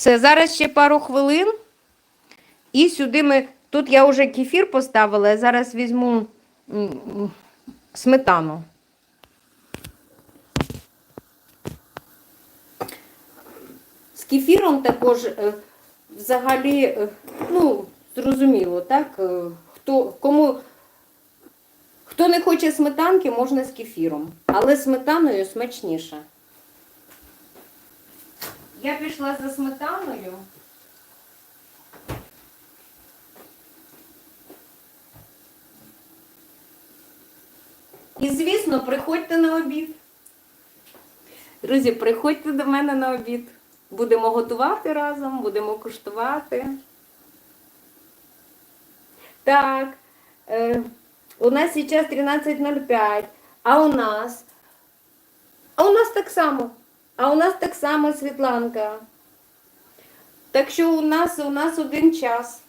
Все, зараз ще пару хвилин. І сюди ми. Тут я вже кефір поставила, я зараз візьму сметану. З кефіром також е, взагалі, е, ну, зрозуміло, так? е, Хто, кому, хто не хоче сметанки, можна з кефіром. Але сметаною смачніше. Я пішла за сметаною. І, звісно, приходьте на обід. Друзі, приходьте до мене на обід. Будемо готувати разом, будемо куштувати. Так, е, у нас зараз 13.05, а у нас. А у нас так само. А у нас так само Світланка. Так що у нас у нас один час.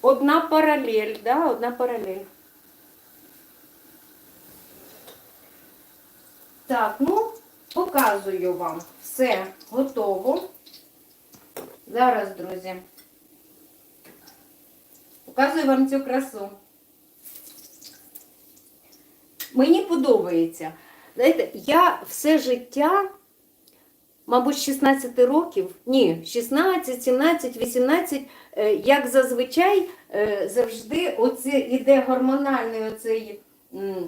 Одна паралель, да? Одна паралель. Так, ну, показую вам. Все готово. Зараз, друзі. Показую вам цю красу. Мені подобається. Знаєте, я все життя, мабуть, з 16 років, ні, 16, 17, 18, е, як зазвичай, е, завжди оце іде гормональний оцей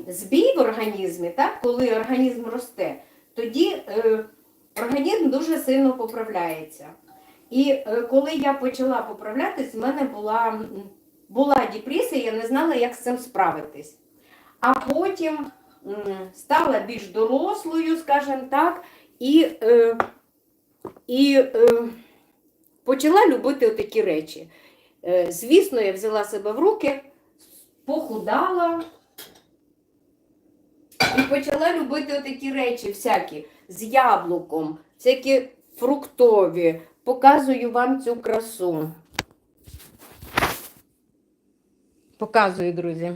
збій в організмі, так, коли організм росте, тоді е, організм дуже сильно поправляється. І е, коли я почала поправлятись, в мене була, була депресія, я не знала, як з цим справитись. А потім стала більш дорослою, скажімо так, і, е, і е, почала любити такі речі. Е, звісно, я взяла себе в руки, похудала і почала любити такі речі всякі з яблуком, всякі фруктові. Показую вам цю красу. Показую, друзі.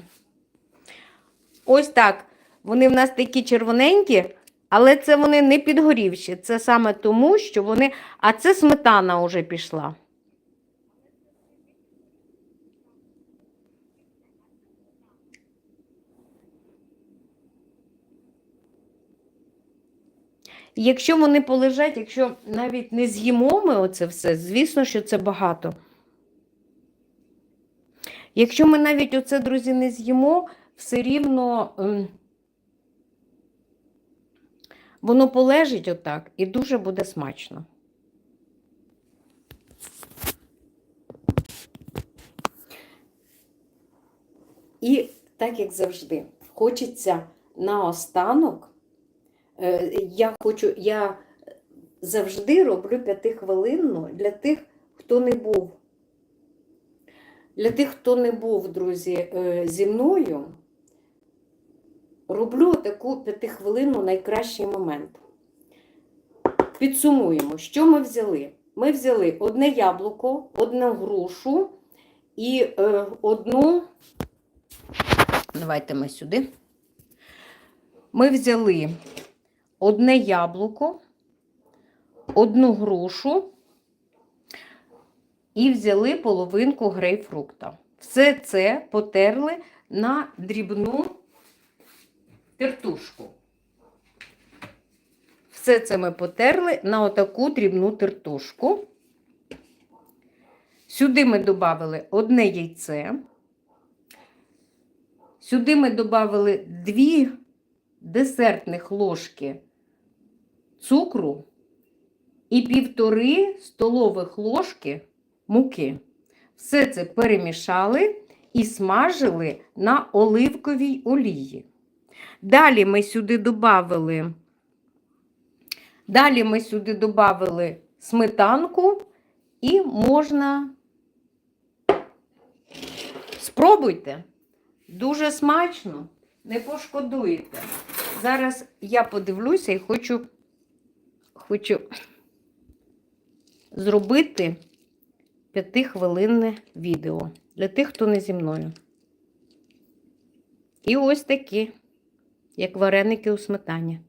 Ось так. Вони в нас такі червоненькі, але це вони не підгорівші. Це саме тому, що вони. А це сметана вже пішла. Якщо вони полежать, якщо навіть не з'їмо ми оце все, звісно, що це багато. Якщо ми навіть оце, друзі, не з'їмо, все рівно ем, воно полежить отак і дуже буде смачно. І так як завжди, хочеться наостанок. Е, Я хочу, я завжди роблю п'ятихвилинну для тих, хто не був. Для тих, хто не був, друзі, е, зі мною, роблю таку п'ятихвилинну найкращий момент. Підсумуємо, що ми взяли? Ми взяли одне яблуко, одну грушу і е, одну. Давайте ми сюди. Ми взяли одне яблуко, одну грушу і взяли половинку грейпфрукта. Все це потерли на дрібну тертушку. Все це ми потерли на отаку дрібну тертушку. Сюди ми додали одне яйце. Сюди ми додали дві десертних ложки цукру і півтори столових ложки муки. Все це перемішали і смажили на оливковій олії. Далі ми сюди додали, далі ми сюди додали сметанку і можна спробуйте. Дуже смачно, не пошкодуєте. Зараз я подивлюся і хочу, хочу зробити п'ятихвилинне відео для тих, хто не зі мною. І ось такі, як вареники у сметані.